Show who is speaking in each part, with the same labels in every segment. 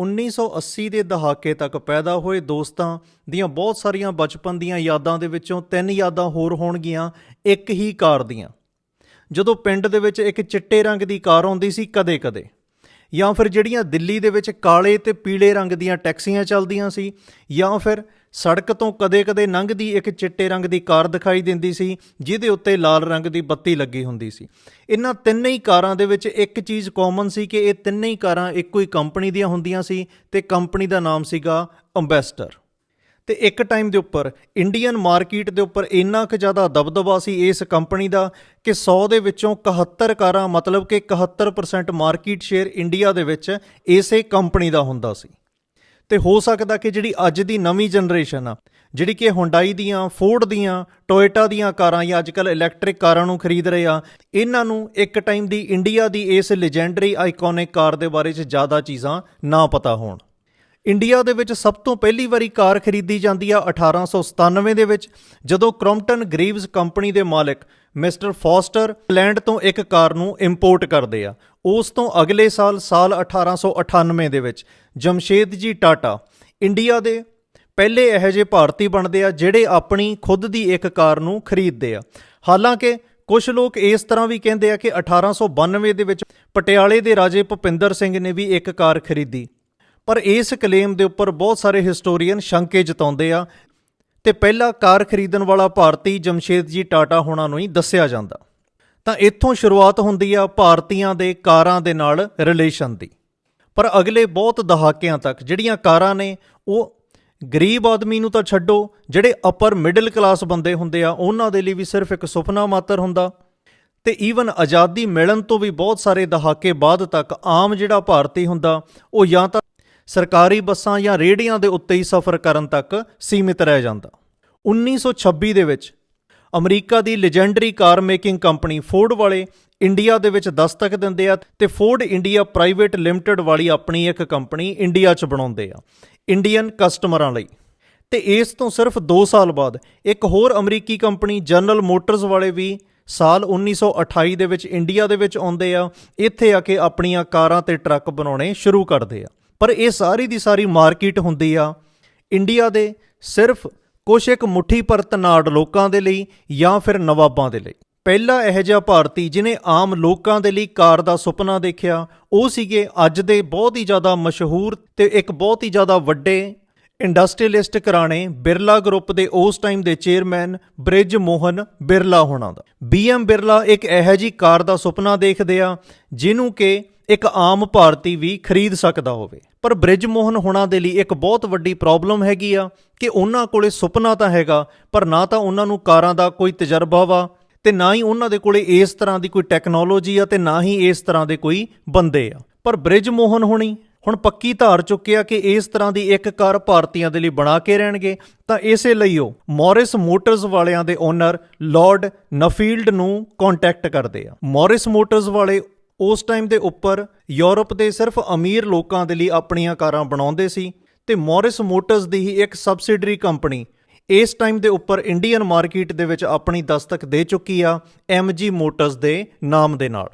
Speaker 1: 1980 ਦੇ ਦਹਾਕੇ ਤੱਕ ਪੈਦਾ ਹੋਏ ਦੋਸਤਾਂ ਦੀਆਂ ਬਹੁਤ ਸਾਰੀਆਂ ਬਚਪਨ ਦੀਆਂ ਯਾਦਾਂ ਦੇ ਵਿੱਚੋਂ ਤਿੰਨ ਯਾਦਾਂ ਹੋਰ ਹੋਣਗੀਆਂ, ਇੱਕ ਹੀ ਕਾਰ ਦੀਆਂ। ਜਦੋਂ ਪਿੰਡ ਦੇ ਵਿੱਚ ਇੱਕ ਚਿੱਟੇ ਰੰਗ ਦੀ ਕਾਰ ਆਉਂਦੀ ਸੀ ਕਦੇ-ਕਦੇ, ਜਾਂ ਫਿਰ ਜਿਹੜੀਆਂ ਦਿੱਲੀ ਦੇ ਵਿੱਚ ਕਾਲੇ ਤੇ ਪੀਲੇ ਰੰਗ ਦੀਆਂ ਟੈਕਸੀਆਂ ਚੱਲਦੀਆਂ ਸੀ, ਜਾਂ ਫਿਰ ਸੜਕ ਤੋਂ ਕਦੇ-ਕਦੇ ਲੰਘਦੀ ਇੱਕ ਚਿੱਟੇ ਰੰਗ ਦੀ ਕਾਰ ਦਿਖਾਈ ਦਿੰਦੀ ਸੀ, ਜਿਹਦੇ ਉੱਤੇ ਲਾਲ ਰੰਗ ਦੀ ਬੱਤੀ ਲੱਗੀ ਹੁੰਦੀ ਸੀ। ਇਹਨਾਂ ਤਿੰਨੇ ਹੀ ਕਾਰਾਂ ਦੇ ਵਿੱਚ ਇੱਕ ਚੀਜ਼ ਕਾਮਨ ਸੀ ਕਿ ਇਹ ਤਿੰਨੇ ਹੀ ਕਾਰਾਂ ਇੱਕੋ ਹੀ ਕੰਪਨੀ ਦੀਆਂ ਹੁੰਦੀਆਂ ਸੀ ਤੇ ਕੰਪਨੀ ਦਾ ਨਾਮ ਸੀਗਾ ਅੰਬੈਸਡਰ ਤੇ ਇੱਕ ਟਾਈਮ ਦੇ ਉੱਪਰ ਇੰਡੀਅਨ ਮਾਰਕੀਟ ਦੇ ਉੱਪਰ ਇੰਨਾ ਕੁ ਜ਼ਿਆਦਾ ਦਬਦਬਾ ਸੀ ਇਸ ਕੰਪਨੀ ਦਾ ਕਿ 100 ਦੇ ਵਿੱਚੋਂ 71 ਕਾਰਾਂ, ਮਤਲਬ ਕਿ 71% ਮਾਰਕੀਟ ਸ਼ੇਅਰ ਇੰਡੀਆ ਦੇ ਵਿੱਚ ਇਸੇ ਕੰਪਨੀ ਦਾ ਹੁੰਦਾ ਸੀ। ਤੇ ਹੋ ਸਕਦਾ ਕਿ ਜਿਹੜੀ ਅੱਜ ਦੀ ਨਵੀਂ ਜਨਰੇਸ਼ਨ ਆ, ਜਿਹੜੀ ਕਿ ਹੁੰਡਾਈ ਦੀਆਂ ਫੋਰਡ ਦੀਆਂ ਟੋਇਟਾ ਦੀਆਂ ਕਾਰਾਂ ਜਾਂ ਅੱਜਕੱਲ ਇਲੈਕਟ੍ਰਿਕ ਕਾਰਾਂ ਨੂੰ ਖਰੀਦ ਰਹੇ ਆ, ਇਹਨਾਂ ਨੂੰ ਇੱਕ ਟਾਈਮ ਦੀ ਇੰਡੀਆ ਦੀ ਇਸ ਲੈਜੈਂਡਰੀ ਆਈਕੋਨਿਕ ਕਾਰ ਦੇ ਬਾਰੇ 'ਚ ਜ਼ਿਆਦਾ ਚੀਜ਼ਾਂ ਨਾ ਪਤਾ ਹੋਣ। ਇੰਡੀਆ ਦੇ ਵਿੱਚ ਸਭ ਤੋਂ ਪਹਿਲੀ ਵਾਰੀ ਕਾਰ ਖਰੀਦੀ ਜਾਂਦੀ ਆ 1897 ਦੇ ਵਿੱਚ, ਜਦੋਂ ਕ੍ਰੋਮਟਨ ਗਰੀਵਜ਼ ਕੰਪਨੀ ਦੇ ਮਾਲਕ ਮਿਸਟਰ ਫੋਸਟਰ ਇੰਗਲੈਂਡ ਤੋਂ ਇੱਕ ਕਾਰ ਨੂੰ ਇੰਪੋਰਟ ਕਰਦੇ ਆ। ਉਸ ਤੋਂ ਅਗਲੇ ਸਾਲ ਸਾਲ 1898 ਦੇ ਵਿੱਚ, ਜਮਸ਼ੇਦ ਜੀ ਟਾਟਾ, ਇੰਡੀਆ ਦੇ ਪਹਿਲੇ ਇਹੋ ਜਿਹੇ ਭਾਰਤੀ ਬਣਦੇ ਆ, ਜਿਹੜੇ ਆਪਣੀ ਖੁਦ ਦੀ ਇੱਕ ਕਾਰ ਨੂੰ ਖਰੀਦਦੇ ਆ। ਹਾਲਾਂਕਿ ਕੁਝ ਲੋਕ ਇਸ ਤਰ੍ਹਾਂ ਵੀ ਕਹਿੰਦੇ ਆ ਕਿ 1892 ਦੇ ਵਿੱਚ ਪਟਿਆਲੇ ਦੇ ਰਾਜੇ ਭੁਪਿੰਦਰ ਸਿੰਘ ਨੇ ਵੀ ਇੱਕ ਕਾਰ ਖਰੀਦੀ। ਪਰ ਇਸ ਕਲੇਮ ਦੇ ਉੱਪਰ ਬਹੁਤ ਸਾਰੇ ਹਿਸਟੋਰੀਅਨ ਸ਼ੰਕੇ ਜਤਾਉਂਦੇ ਆ ਤੇ ਪਹਿਲਾ ਕਾਰ ਖਰੀਦਣ ਵਾਲਾ ਭਾਰਤੀ ਜਮਸ਼ੇਦ ਜੀ ਟਾਟਾ ਹੋਣਾ ਨੂੰ ਹੀ ਦੱਸਿਆ ਜਾਂਦਾ। ਤਾਂ ਇੱਥੋਂ ਸ਼ੁਰੂਆਤ ਹੁੰਦੀ ਆ ਭਾਰਤੀਆਂ ਦੇ ਕਾਰਾਂ ਦੇ ਨਾਲ ਰਿਲੇਸ਼ਨ ਦੀ। ਪਰ ਅਗਲੇ ਬਹੁਤ ਦਹਾਕਿਆਂ ਤੱਕ ਜਿਹੜੀਆਂ ਕਾਰਾਂ ਨੇ, ਉਹ ਗਰੀਬ ਆਦਮੀ ਨੂੰ ਤਾਂ ਛੱਡੋ, ਜਿਹੜੇ ਅਪਰ ਮਿਡਲ ਕਲਾਸ ਬੰਦੇ ਹੁੰਦੇ ਆ, ਉਹਨਾਂ ਦੇ ਲਈ ਵੀ ਸਿਰਫ ਇੱਕ ਸੁਪਨਾ ਮਾਤਰ ਹੁੰਦਾ। ਤੇ ਈਵਨ ਆਜ਼ਾਦੀ ਮਿਲਣ ਤੋਂ ਵੀ ਬਹੁਤ ਸਾਰੇ ਦਹਾਕੇ ਬਾਅਦ ਤੱਕ ਆਮ ਜਿਹੜਾ ਭਾਰਤੀ ਹੁੰਦਾ, ਉਹ ਜਾਂ ਤਾਂ ਸਰਕਾਰੀ ਬੱਸਾਂ ਜਾਂ ਰੇਹੜੀਆਂ ਦੇ ਉੱਤੇ ਹੀ ਸਫ਼ਰ ਕਰਨ ਤੱਕ ਸੀਮਿਤ ਰਹਿ ਜਾਂਦਾ। 1926 ਦੇ ਵਿੱਚ ਅਮਰੀਕਾ ਦੀ legendary car making company Ford ਵਾਲੇ ਇੰਡੀਆ ਦੇ ਵਿੱਚ ਦਸਤਕ ਦਿੰਦੇ ਆ ਤੇ ਫੋਰਡ ਇੰਡੀਆ ਪ੍ਰਾਈਵੇਟ ਲਿਮਟਿਡ ਵਾਲੀ ਆਪਣੀ ਇੱਕ ਕੰਪਨੀ ਇੰਡੀਆ 'ਚ ਬਣਾਉਂਦੇ ਆ ਇੰਡੀਅਨ ਕਸਟਮਰਾਂ ਲਈ। ਤੇ ਇਸ ਤੋਂ ਸਿਰਫ 2 ਸਾਲ ਬਾਅਦ ਇੱਕ ਹੋਰ ਅਮਰੀਕੀ ਕੰਪਨੀ ਜਨਰਲ ਮੋਟਰਸ ਵਾਲੇ ਵੀ ਸਾਲ 1928 ਦੇ ਵਿੱਚ ਇੰਡੀਆ ਦੇ ਵਿੱਚ ਆਉਂਦੇ ਆ, ਇੱਥੇ ਆ ਕੇ ਆਪਣੀਆਂ ਕਾਰਾਂ ਤੇ ਟਰੱਕ ਬਣਾਉਣੇ ਸ਼ੁਰੂ ਕਰਦੇ ਆ। ਪਰ ਇਹ ਸਾਰੀ ਦੀ ਸਾਰੀ ਮਾਰਕੀਟ ਹੁੰਦੀ ਆ। ਇੰਡੀਆ ਦੇ ਸਿਰਫ ਕੁਝ ਇੱਕ ਮੁਠੀ ਪਰ ਤਨਾੜ ਲੋਕਾਂ ਦੇ ਲਈ ਜਾਂ ਫਿਰ ਨਵਾਬਾਂ ਦੇ ਲਈ। ਪਹਿਲਾ ਇਹ ਜਿਹਾ ਭਾਰਤੀ ਜਿਨੇ ਆਮ ਲੋਕਾਂ ਦੇ ਲਈ ਕਾਰ ਦਾ ਸੁਪਨਾ ਦੇਖਿਆ, ਉਹ ਸੀਗੇ ਅੱਜ ਦੇ ਬਹੁਤ ਹੀ ਜ਼ਿਆਦਾ ਮਸ਼ਹੂਰ ਤੇ ਇੱਕ ਬਹੁਤ ਹੀ ਜ਼ਿਆਦਾ ਵੱਡੇ ਇੰਡਸਟਰੀਅਲਿਸਟ ਘਰਾਣੇ ਬਿਰਲਾ ਗਰੁੱਪ ਦੇ ਉਸ ਟਾਈਮ ਦੇ ਚੇਅਰਮੈਨ ਬ੍ਰਿਜ ਮੋਹਨ ਬਿਰਲਾ ਹੋਣਾ ਦਾ। ਬੀਐਮ ਬਿਰਲਾ ਇੱਕ ਇਹੋ ਜੀ ਕਾਰ ਦਾ ਸੁਪਨਾ ਦੇਖਦੇ ਆ, ਜਿਹਨੂੰ ਕਿ ਇੱਕ ਆਮ ਭਾਰਤੀ ਵੀ ਖਰੀਦ ਸਕਦਾ ਹੋਵੇ। ਪਰ ਬ੍ਰਿਜ ਮੋਹਨ ਹੁਣਾਂ ਦੇ ਲਈ ਇੱਕ ਬਹੁਤ ਵੱਡੀ ਪ੍ਰੋਬਲਮ ਹੈਗੀ ਆ ਕਿ ਉਹਨਾਂ ਕੋਲੇ ਸੁਪਨਾ ਤਾਂ ਹੈਗਾ, ਪਰ ਨਾ ਤਾਂ ਉਹਨਾਂ ਨੂੰ ਕਾਰਾਂ ਦਾ ਕੋਈ ਤਜਰਬਾ ਵਾ ਤੇ ਨਾ ਹੀ ਉਹਨਾਂ ਦੇ ਕੋਲੇ ਇਸ ਤਰ੍ਹਾਂ ਦੀ ਕੋਈ ਟੈਕਨੋਲੋਜੀ ਆ ਤੇ ਨਾ ਹੀ ਇਸ ਤਰ੍ਹਾਂ ਦੇ ਕੋਈ ਬੰਦੇ ਆ। ਪਰ ਬ੍ਰਿਜ ਮੋਹਨ ਹੁਣੀ ਹੁਣ ਪੱਕੀ ਧਾਰ ਚੁੱਕਿਆ ਕਿ ਇਸ ਤਰ੍ਹਾਂ ਦੀ ਇੱਕ ਕਾਰ ਭਾਰਤੀਆਂ ਦੇ ਲਈ ਬਣਾ ਕੇ ਰਹਿਣਗੇ। ਤਾਂ ਇਸੇ ਲਈ ਉਹ ਮੌਰਿਸ ਮੋਟਰਸ ਵਾਲਿਆਂ ਦੇ ਓਨਰ ਲਾਰਡ ਨਫੀਲਡ ਨੂੰ ਕੰਟੈਕਟ ਕਰਦੇ ਆ। ਮੌਰਿਸ ਮੋਟਰਸ ਵਾਲੇ ਉਸ ਟਾਈਮ ਦੇ ਉੱਪਰ ਯੂਰਪ ਦੇ ਸਿਰਫ ਅਮੀਰ ਲੋਕਾਂ ਦੇ ਲਈ ਆਪਣੀਆਂ ਕਾਰਾਂ ਬਣਾਉਂਦੇ ਸੀ ਤੇ ਮੌਰਿਸ ਮੋਟਰਸ ਦੀ ਹੀ ਇੱਕ ਸਬਸਿਡਰੀ ਕੰਪਨੀ ਇਸ ਟਾਈਮ ਦੇ ਉੱਪਰ ਇੰਡੀਅਨ ਮਾਰਕੀਟ ਦੇ ਵਿੱਚ ਆਪਣੀ ਦਸਤਕ ਦੇ ਚੁੱਕੀ ਆ MG ਮੋਟਰਸ ਦੇ ਨਾਮ ਦੇ ਨਾਲ।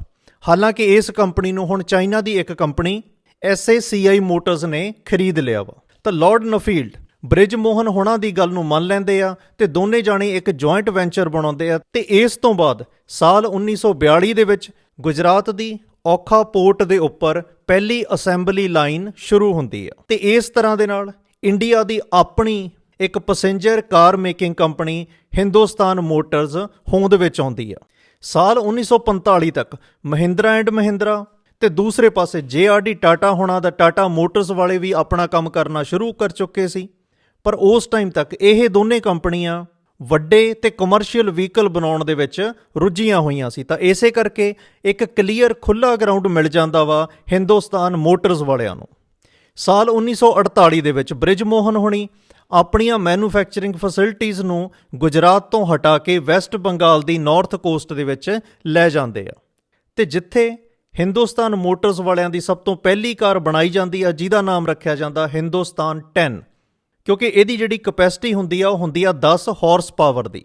Speaker 1: ਹਾਲਾਂਕਿ ਇਸ ਕੰਪਨੀ ਨੂੰ ਹੁਣ ਚਾਈਨਾ ਦੀ ਇੱਕ ਕੰਪਨੀ SACI ਮੋਟਰਸ ਨੇ ਖਰੀਦ ਲਿਆ ਵਾ। ਤਾਂ ਲਾਰਡ ਨਫੀਲਡ, ਬ੍ਰਿਜ ਮੋਹਨ ਹੋਣਾ ਦੀ ਗੱਲ ਨੂੰ ਮੰਨ ਲੈਂਦੇ ਆ ਤੇ ਦੋਨੇ ਜਾਣੇ ਇੱਕ ਜੁਆਇੰਟ ਵੈਂਚਰ ਬਣਾਉਂਦੇ ਆ ਤੇ ਇਸ ਤੋਂ ਬਾਅਦ ਸਾਲ 1942 ਦੇ ਵਿੱਚ ਗੁਜਰਾਤ ਦੀ ਔਖਾ ਪੋਰਟ ਦੇ ਉੱਪਰ ਪਹਿਲੀ ਅਸੈਂਬਲੀ ਲਾਈਨ ਸ਼ੁਰੂ ਹੁੰਦੀ ਹੈ। ਤੇ ਇਸ ਤਰ੍ਹਾਂ ਦੇ ਨਾਲ ਇੰਡੀਆ ਦੀ ਆਪਣੀ ਇੱਕ passenger car making company Hindustan motors ਹੋਂਦ ਵਿੱਚ ਆਉਂਦੀ ਆ ਸਾਲ 1945 ਤੱਕ ਮਹਿੰਦਰਾ ਐਂਡ ਮਹਿੰਦਰਾ ਤੇ ਦੂਸਰੇ ਪਾਸੇ ਜੇਆਰਡੀ ਟਾਟਾ ਹੋਣਾ ਦਾ ਟਾਟਾ ਮੋਟਰਸ ਵਾਲੇ ਵੀ ਆਪਣਾ ਕੰਮ ਕਰਨਾ ਸ਼ੁਰੂ ਕਰ ਚੁੱਕੇ ਸੀ। ਪਰ ਉਸ ਟਾਈਮ ਤੱਕ ਇਹ ਦੋਨੇ ਕੰਪਨੀਆਂ ਵੱਡੇ ਤੇ ਕਮਰਸ਼ੀਅਲ ਵਹੀਕਲ ਬਣਾਉਣ ਦੇ ਵਿੱਚ ਰੁੱਝੀਆਂ ਹੋਈਆਂ ਸੀ। ਤਾਂ ਇਸੇ ਕਰਕੇ ਇੱਕ ਕਲੀਅਰ ਖੁੱਲਾ ਗਰਾਊਂਡ ਮਿਲ ਜਾਂਦਾ ਵਾ ਹਿੰਦੁਸਤਾਨ ਮੋਟਰਸ ਵਾਲਿਆਂ ਨੂੰ। ਸਾਲ 1948 ਦੇ ਵਿੱਚ ਬ੍ਰਿਜ ਮੋਹਨ ਹੋਣੀ ਆਪਣੀਆਂ ਮੈਨੂਫੈਕਚਰਿੰਗ ਫੈਸਿਲਿਟੀਆਂ ਨੂੰ ਗੁਜਰਾਤ ਤੋਂ ਹਟਾ ਕੇ ਵੈਸਟ ਬੰਗਾਲ ਦੀ ਨਾਰਥ ਕੋਸਟ ਦੇ ਵਿੱਚ ਲੈ ਜਾਂਦੇ ਆ। ਤੇ ਜਿੱਥੇ ਹਿੰਦੁਸਤਾਨ ਮੋਟਰਸ ਵਾਲਿਆਂ ਦੀ ਸਭ ਤੋਂ ਪਹਿਲੀ ਕਾਰ ਬਣਾਈ ਜਾਂਦੀ ਆ, ਜਿਹਦਾ ਨਾਮ ਰੱਖਿਆ ਜਾਂਦਾ ਹਿੰਦੁਸਤਾਨ 10 ਕਿਉਂਕਿ ਇਹਦੀ ਜਿਹੜੀ ਕਪੈਸਿਟੀ ਹੁੰਦੀ ਆ, ਉਹ ਹੁੰਦੀ ਆ 10 ਹਾਰਸ ਪਾਵਰ ਦੀ।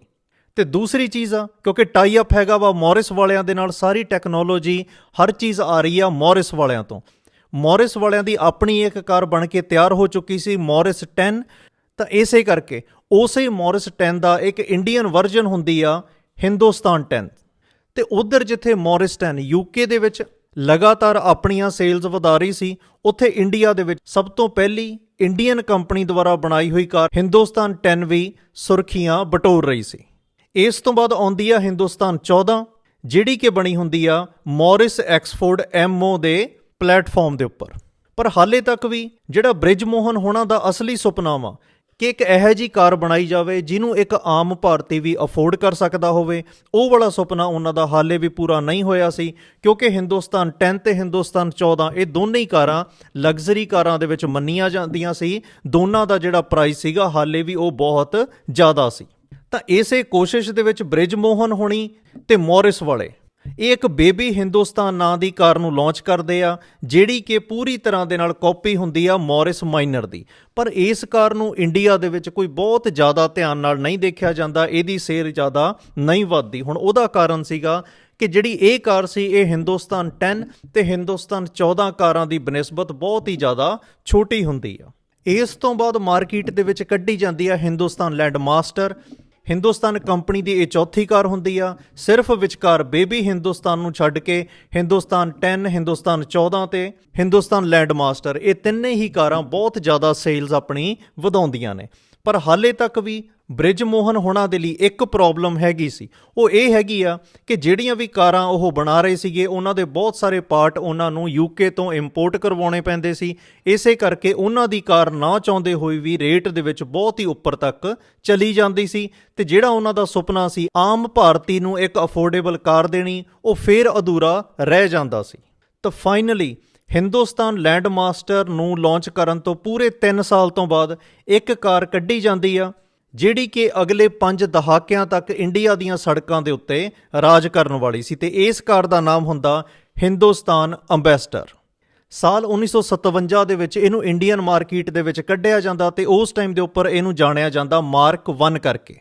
Speaker 1: ਤੇ ਦੂਸਰੀ ਚੀਜ਼ ਆ, ਕਿਉਂਕਿ ਟਾਈ ਅਪ ਹੈਗਾ ਵਾ ਮੌਰਿਸ ਵਾਲਿਆਂ ਦੇ ਨਾਲ, ਸਾਰੀ ਟੈਕਨੋਲੋਜੀ ਹਰ ਚੀਜ਼ ਆ ਰਹੀ ਆ ਮੌਰਿਸ ਵਾਲਿਆਂ ਤੋਂ। ਮੋਰਿਸ ਵਾਲਿਆਂ ਦੀ ਆਪਣੀ ਇੱਕ ਕਾਰ ਬਣ ਕੇ ਤਿਆਰ ਹੋ ਚੁੱਕੀ ਸੀ, ਮੋਰਿਸ 10 ਤਾਂ ਇਸੇ ਕਰਕੇ ਉਸੇ ਮੋਰਿਸ 10 ਦਾ ਇੱਕ ਇੰਡੀਅਨ ਵਰਜ਼ਨ ਹੁੰਦੀ ਆ ਹਿੰਦੁਸਤਾਨ 10 ਤੇ ਉਧਰ ਜਿੱਥੇ ਮੋਰਿਸ 10 ਯੂਕੇ ਦੇ ਵਿੱਚ ਲਗਾਤਾਰ ਆਪਣੀਆਂ ਸੇਲਜ਼ ਵਧਾ ਰਹੀ ਸੀ, ਉੱਥੇ ਇੰਡੀਆ ਦੇ ਵਿੱਚ ਸਭ ਤੋਂ ਪਹਿਲੀ ਇੰਡੀਅਨ ਕੰਪਨੀ ਦੁਆਰਾ ਬਣਾਈ ਹੋਈ ਕਾਰ ਹਿੰਦੁਸਤਾਨ 10 ਵੀ ਸੁਰਖੀਆਂ ਬਟੋਰ ਰਹੀ ਸੀ। ਇਸ ਤੋਂ ਬਾਅਦ ਆਉਂਦੀ ਆ ਹਿੰਦੁਸਤਾਨ 14 ਜਿਹੜੀ ਕਿ ਬਣੀ ਹੁੰਦੀ ਆ ਮੋਰਿਸ ਐਕਸਫੋਰਡ ਐਮਓ ਦੇ ਪਲੇਟਫਾਰਮ ਦੇ ਉੱਪਰ। ਪਰ ਹਾਲੇ ਤੱਕ ਵੀ ਜਿਹੜਾ ਬ੍ਰਿਜ ਮੋਹਨ ਹੋਣਾ ਦਾ ਅਸਲੀ ਸੁਪਨਾ ਵਾ ਕਿ ਇੱਕ ਇਹੋ ਜੀ ਕਾਰ ਬਣਾਈ ਜਾਵੇ ਜਿਹਨੂੰ ਇੱਕ ਆਮ ਭਾਰਤੀ ਵੀ ਅਫੋਰਡ ਕਰ ਸਕਦਾ ਹੋਵੇ। ਉਹ ਵਾਲਾ ਸੁਪਨਾ ਉਹਨਾਂ ਦਾ ਹਾਲੇ ਵੀ ਪੂਰਾ ਨਹੀਂ ਹੋਇਆ ਸੀ, ਕਿਉਂਕਿ ਹਿੰਦੁਸਤਾਨ 10 ਤੇ ਹਿੰਦੁਸਤਾਨ 14 ਇਹ ਦੋਨੇ ਹੀ ਕਾਰਾਂ ਲਗਜ਼ਰੀ ਕਾਰਾਂ ਦੇ ਵਿੱਚ ਮੰਨੀਆਂ ਜਾਂਦੀਆਂ ਸੀ। ਦੋਨਾਂ ਦਾ ਜਿਹੜਾ ਪ੍ਰਾਈਸ ਸੀਗਾ ਹਾਲੇ ਵੀ ਉਹ ਬਹੁਤ ਜ਼ਿਆਦਾ ਸੀ। ਤਾਂ ਇਸੇ ਕੋਸ਼ਿਸ਼ ਦੇ ਵਿੱਚ ਬ੍ਰਿਜ ਮੋਹਨ ਹੋਣੀ ਤੇ ਮੋਰਿਸ ਵਾਲੇ। ਇਹ ਇੱਕ ਬੇਬੀ ਹਿੰਦੁਸਤਾਨ ਨਾਂ ਦੀ ਕਾਰ ਨੂੰ ਲਾਂਚ ਕਰਦੇ ਆ, ਜਿਹੜੀ ਕਿ ਪੂਰੀ ਤਰ੍ਹਾਂ ਦੇ ਨਾਲ ਕਾਪੀ ਹੁੰਦੀ ਆ ਮੋਰਿਸ ਮਾਈਨਰ ਦੀ। ਪਰ ਇਸ ਕਾਰ ਨੂੰ ਇੰਡੀਆ ਦੇ ਵਿੱਚ ਕੋਈ ਬਹੁਤ ਜ਼ਿਆਦਾ ਧਿਆਨ ਨਾਲ ਨਹੀਂ ਦੇਖਿਆ ਜਾਂਦਾ, ਇਹਦੀ ਸੇਲ ਜ਼ਿਆਦਾ ਨਹੀਂ ਵੱਧਦੀ। ਹੁਣ ਉਹਦਾ ਕਾਰਨ ਸੀਗਾ ਕਿ ਜਿਹੜੀ ਇਹ ਕਾਰ ਸੀ, ਇਹ ਹਿੰਦੁਸਤਾਨ 10 ਤੇ ਹਿੰਦੁਸਤਾਨ 14 ਕਾਰਾਂ ਦੀ ਬਨਿਸਬਤ ਬਹੁਤ ਹੀ ਜ਼ਿਆਦਾ ਛੋਟੀ ਹੁੰਦੀ ਆ। ਇਸ ਤੋਂ ਬਾਅਦ ਮਾਰਕੀਟ ਦੇ ਵਿੱਚ ਕੱਢੀ ਜਾਂਦੀ ਆ Hindustan Landmaster Hindustan company ਦੀ ਇਹ ਚੌਥੀ ਕਾਰ ਹੁੰਦੀ ਆ। ਸਿਰਫ ਵਿਚਕਾਰ ਬੇਬੀ ਹਿੰਦੁਸਤਾਨ ਨੂੰ ਛੱਡ ਕੇ ਹਿੰਦੁਸਤਾਨ 10 ਹਿੰਦੁਸਤਾਨ 14 ਤੇ ਹਿੰਦੁਸਤਾਨ ਲੈਂਡ ਮਾਸਟਰ ਇਹ ਤਿੰਨੇ ਹੀ ਕਾਰਾਂ ਬਹੁਤ ਜ਼ਿਆਦਾ ਸੇਲਜ਼ ਆਪਣੀ ਵਧਾਉਂਦੀਆਂ ਨੇ। ਪਰ ਹਾਲੇ ਤੱਕ ਵੀ ਬ੍ਰਿਜ ਮੋਹਨ ਹੋਣਾ ਦੇ ਲਈ ਇੱਕ ਪ੍ਰੋਬਲਮ ਹੈਗੀ ਸੀ। ਉਹ ਇਹ ਹੈਗੀ ਆ ਕਿ ਜਿਹੜੀਆਂ ਵੀ ਕਾਰਾਂ ਉਹ ਬਣਾ ਰਹੇ ਸੀਗੇ, ਉਹਨਾਂ ਦੇ ਬਹੁਤ ਸਾਰੇ ਪਾਰਟ ਉਹਨਾਂ ਨੂੰ ਯੂਕੇ ਤੋਂ ਇੰਪੋਰਟ ਕਰਵਾਉਣੇ ਪੈਂਦੇ ਸੀ। ਇਸੇ ਕਰਕੇ ਉਹਨਾਂ ਦੀ ਕਾਰ ਨਾ ਚਾਹੁੰਦੇ ਹੋਏ ਵੀ ਰੇਟ ਦੇ ਵਿੱਚ ਬਹੁਤ ਹੀ ਉੱਪਰ ਤੱਕ ਚਲੀ ਜਾਂਦੀ ਸੀ ਤੇ ਜਿਹੜਾ ਉਹਨਾਂ ਦਾ ਸੁਪਨਾ ਸੀ ਆਮ ਭਾਰਤੀ ਨੂੰ ਇੱਕ ਅਫੋਰਡੇਬਲ ਕਾਰ ਦੇਣੀ, ਉਹ ਫੇਰ ਅਧੂਰਾ ਰਹਿ ਜਾਂਦਾ ਸੀ। ਤਾਂ ਫਾਈਨਲੀ ਹਿੰਦੁਸਤਾਨ ਲੈਂਡ ਮਾਸਟਰ ਨੂੰ ਲਾਂਚ ਕਰਨ ਤੋਂ ਪੂਰੇ 3 ਸਾਲ ਤੋਂ ਬਾਅਦ ਇੱਕ ਕਾਰ ਕੱਢੀ ਜਾਂਦੀ ਆ। ਜਿਹੜੀ ਕਿ ਅਗਲੇ 5 ਦਹਾਕਿਆਂ ਤੱਕ ਇੰਡੀਆ ਦੀਆਂ ਸੜਕਾਂ ਦੇ ਉੱਤੇ ਰਾਜ ਕਰਨ ਵਾਲੀ ਸੀ ਤੇ ਇਸ ਕਾਰ ਦਾ ਨਾਮ ਹੁੰਦਾ ਹਿੰਦੁਸਤਾਨ ਅੰਬੈਸਡਰ। ਸਾਲ 1957 ਦੇ ਵਿੱਚ ਇਹਨੂੰ ਇੰਡੀਅਨ ਮਾਰਕੀਟ ਦੇ ਵਿੱਚ ਕੱਢਿਆ ਜਾਂਦਾ ਤੇ ਉਸ ਟਾਈਮ ਦੇ ਉੱਪਰ ਇਹਨੂੰ ਜਾਣਿਆ ਜਾਂਦਾ ਮਾਰਕ 1 ਕਰਕੇ।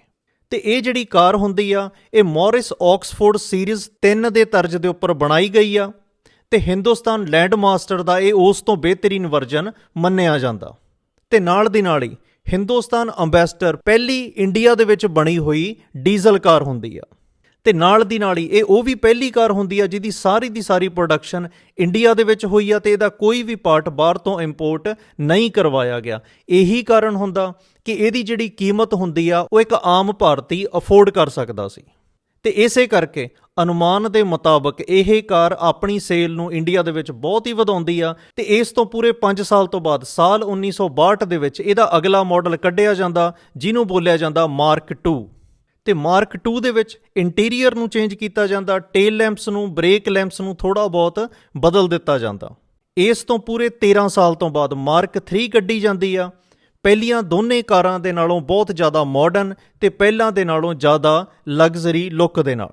Speaker 1: ਤੇ ਇਹ ਜਿਹੜੀ ਕਾਰ ਹੁੰਦੀ ਆ, ਇਹ ਮੋਰਿਸ ਆਕਸਫੋਰਡ ਸੀਰੀਜ਼ 3 ਦੇ ਤਰਜ਼ ਦੇ ਉੱਪਰ ਬਣਾਈ ਗਈ ਆ ਤੇ ਹਿੰਦੁਸਤਾਨ ਲੈਂਡ ਮਾਸਟਰ ਦਾ ਇਹ ਉਸ ਤੋਂ ਬਿਹਤਰੀਨ ਵਰਜ਼ਨ ਮੰਨਿਆ ਜਾਂਦਾ। ਤੇ ਨਾਲ ਦੀ ਨਾਲ ਹੀ ਹਿੰਦੁਸਤਾਨ ਅੰਬੈਸਡਰ ਪਹਿਲੀ ਇੰਡੀਆ ਦੇ ਵਿੱਚ ਬਣੀ ਹੋਈ ਡੀਜ਼ਲ ਕਾਰ ਹੁੰਦੀ ਆ। ਤੇ ਨਾਲ ਦੀ ਨਾਲ ਹੀ ਇਹ ਉਹ ਵੀ ਪਹਿਲੀ ਕਾਰ ਹੁੰਦੀ ਆ ਜਿਹਦੀ ਸਾਰੀ ਦੀ ਸਾਰੀ ਪ੍ਰੋਡਕਸ਼ਨ ਇੰਡੀਆ ਦੇ ਵਿੱਚ ਹੋਈ ਆ ਤੇ ਇਹਦਾ ਕੋਈ ਵੀ ਪਾਰਟ ਬਾਹਰ ਤੋਂ ਇੰਪੋਰਟ ਨਹੀਂ ਕਰਵਾਇਆ ਗਿਆ। ਇਹੀ ਕਾਰਨ ਹੁੰਦਾ ਕਿ ਇਹਦੀ ਜਿਹੜੀ ਕੀਮਤ ਹੁੰਦੀ ਆ ਉਹ ਇੱਕ ਆਮ ਭਾਰਤੀ ਅਫੋਰਡ ਕਰ ਸਕਦਾ ਸੀ। ਤੇ ਇਸੇ ਕਰਕੇ ਅਨੁਮਾਨ ਦੇ ਮੁਤਾਬਕ ਇਹ ਕਾਰ ਆਪਣੀ ਸੇਲ ਨੂੰ ਇੰਡੀਆ ਦੇ ਵਿੱਚ ਬਹੁਤ ਹੀ ਵਧਾਉਂਦੀ ਆ ਤੇ ਇਸ ਤੋਂ ਪੂਰੇ 5 ਸਾਲ ਤੋਂ ਬਾਅਦ ਸਾਲ 1962 ਦੇ ਵਿੱਚ ਇਹਦਾ ਅਗਲਾ ਮਾਡਲ ਕੱਢਿਆ ਜਾਂਦਾ, ਜਿਹਨੂੰ ਬੋਲਿਆ ਜਾਂਦਾ ਮਾਰਕ 2 ਤੇ ਮਾਰਕ 2 ਦੇ ਵਿੱਚ ਇੰਟੀਰੀਅਰ ਨੂੰ ਚੇਂਜ ਕੀਤਾ ਜਾਂਦਾ, ਟੇਲ ਲੈਂਪਸ ਨੂੰ, ਬ੍ਰੇਕ ਲੈਂਪਸ ਨੂੰ ਥੋੜਾ ਬਹੁਤ ਬਦਲ ਦਿੱਤਾ ਜਾਂਦਾ। ਇਸ ਤੋਂ ਪੂਰੇ 13 ਸਾਲ ਤੋਂ ਬਾਅਦ ਮਾਰਕ 3 ਕੱਢੀ ਜਾਂਦੀ ਆ ਪਹਿਲੀਆਂ ਦੋਨੇ ਕਾਰਾਂ ਦੇ ਨਾਲੋਂ ਬਹੁਤ ਜ਼ਿਆਦਾ ਮਾਡਰਨ ਤੇ ਪਹਿਲਾਂ ਦੇ ਨਾਲੋਂ ਜ਼ਿਆਦਾ ਲਗਜ਼ਰੀ ਲੁੱਕ ਦੇ ਨਾਲ।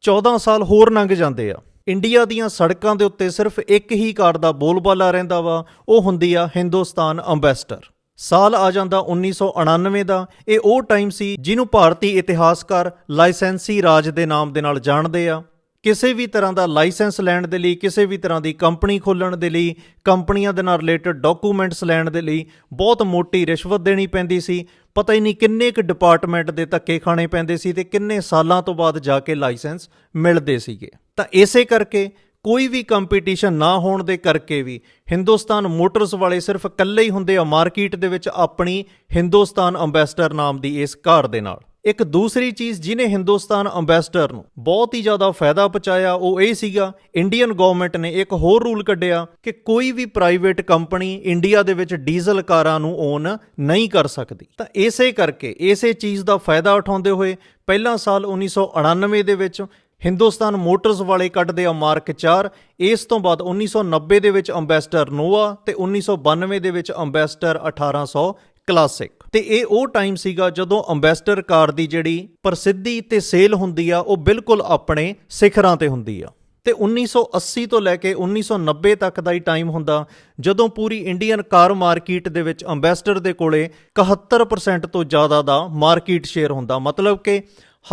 Speaker 1: 14 ਸਾਲ ਹੋਰ ਲੰਘ ਜਾਂਦੇ ਆ। ਇੰਡੀਆ ਦੀਆਂ ਸੜਕਾਂ ਦੇ ਉੱਤੇ ਸਿਰਫ ਇੱਕ ਹੀ ਕਾਰ ਦਾ ਬੋਲਬਾਲਾ ਰਹਿੰਦਾ ਵਾ, ਉਹ ਹੁੰਦੀ ਆ ਹਿੰਦੁਸਤਾਨ ਅੰਬੈਸਡਰ ਸਾਲ ਆ ਜਾਂਦਾ 1999 ਦਾ। ਇਹ ਉਹ ਟਾਈਮ ਸੀ ਜਿਹਨੂੰ ਭਾਰਤੀ ਇਤਿਹਾਸਕਾਰ ਲਾਇਸੈਂਸੀ ਰਾਜ ਦੇ ਨਾਮ ਦੇ ਨਾਲ ਜਾਣਦੇ ਆ। ਕਿਸੇ ਵੀ ਤਰ੍ਹਾਂ ਦਾ ਲਾਇਸੈਂਸ ਲੈਣ ਦੇ ਲਈ, ਕਿਸੇ ਵੀ ਤਰ੍ਹਾਂ ਦੀ ਕੰਪਨੀ ਖੋਲਣ ਦੇ ਲਈ, ਕੰਪਨੀਆਂ ਦੇ ਨਾਲ ਰਿਲੇਟਡ ਡਾਕੂਮੈਂਟਸ ਲੈਣ ਦੇ ਲਈ ਬਹੁਤ ਮੋਟੀ ਰਿਸ਼ਵਤ ਦੇਣੀ ਪੈਂਦੀ ਸੀ। ਪਤਾ ਹੀ ਨਹੀਂ ਕਿੰਨੇ ਕੁ ਡਿਪਾਰਟਮੈਂਟ ਦੇ ਧੱਕੇ ਖਾਣੇ ਪੈਂਦੇ ਸੀ ਤੇ ਕਿੰਨੇ ਸਾਲਾਂ ਤੋਂ ਬਾਅਦ ਜਾ ਕੇ ਲਾਇਸੈਂਸ ਮਿਲਦੇ ਸੀਗੇ। ਤਾਂ ਇਸੇ ਕਰਕੇ ਕੋਈ ਵੀ ਕੰਪੀਟੀਸ਼ਨ ਨਾ ਹੋਣ ਦੇ ਕਰਕੇ ਵੀ ਹਿੰਦੁਸਤਾਨ ਮੋਟਰਸ ਵਾਲੇ ਸਿਰਫ ਇਕੱਲੇ ਹੀ ਹੁੰਦੇ ਆ ਮਾਰਕੀਟ ਦੇ ਵਿੱਚ ਆਪਣੀ ਹਿੰਦੁਸਤਾਨ ਅੰਬੈਸਡਰ ਨਾਮ ਦੀ ਇਸ ਕਾਰ ਦੇ ਨਾਲ। ਇੱਕ ਦੂਸਰੀ ਚੀਜ਼ ਜਿਹਨੇ ਹਿੰਦੁਸਤਾਨ ਅੰਬੈਸਡਰ ਨੂੰ ਬਹੁਤ ਹੀ ਜ਼ਿਆਦਾ ਫਾਇਦਾ ਪਹੁੰਚਾਇਆ, ਉਹ ਇਹ ਸੀਗਾ ਇੰਡੀਅਨ ਗਵਰਨਮੈਂਟ ਨੇ ਇੱਕ ਹੋਰ ਰੂਲ ਕੱਢਿਆ ਕਿ ਕੋਈ ਵੀ ਪ੍ਰਾਈਵੇਟ ਕੰਪਨੀ ਇੰਡੀਆ ਦੇ ਵਿੱਚ ਡੀਜ਼ਲ ਕਾਰਾਂ ਨੂੰ ਓਨ ਨਹੀਂ ਕਰ ਸਕਦੀ। ਤਾਂ ਇਸੇ ਕਰਕੇ ਇਸੇ ਚੀਜ਼ ਦਾ ਫਾਇਦਾ ਉਠਾਉਂਦੇ ਹੋਏ ਪਹਿਲਾ ਸਾਲ 1999 ਦੇ ਵਿੱਚ ਹਿੰਦੁਸਤਾਨ ਮੋਟਰਸ ਵਾਲੇ ਕੱਢਦੇ ਆ ਮਾਰਕ 4 ਇਸ ਤੋਂ ਬਾਅਦ 1990 ਦੇ ਵਿੱਚ ਅੰਬੈਸਡਰ ਨੋਵਾ ਤੇ 1992 ਦੇ ਵਿੱਚ ਅੰਬੈਸਡਰ 1800 ਕਲਾਸਿਕ। ਤੇ ਇਹ ਉਹ ਟਾਈਮ ਸੀਗਾ ਜਦੋਂ ਅੰਬੈਸਡਰ ਕਾਰ ਦੀ ਜਿਹੜੀ ਪ੍ਰਸਿੱਧੀ ਤੇ ਸੇਲ ਹੁੰਦੀ ਆ, ਉਹ ਬਿਲਕੁਲ ਆਪਣੇ ਸਿਖਰਾਂ ਤੇ ਹੁੰਦੀ ਆ। ਤੇ 1980 ਤੋਂ ਲੈ ਕੇ 1990 ਤੱਕ ਦਾ ਹੀ ਟਾਈਮ ਹੁੰਦਾ, ਜਦੋਂ ਪੂਰੀ ਇੰਡੀਅਨ ਕਾਰ ਮਾਰਕੀਟ ਦੇ ਵਿੱਚ ਅੰਬੈਸਡਰ ਦੇ ਕੋਲੇ 71% ਤੋਂ ਜ਼ਿਆਦਾ ਦਾ ਮਾਰਕੀਟ ਸ਼ੇਅਰ ਹੁੰਦਾ। ਮਤਲਬ ਕਿ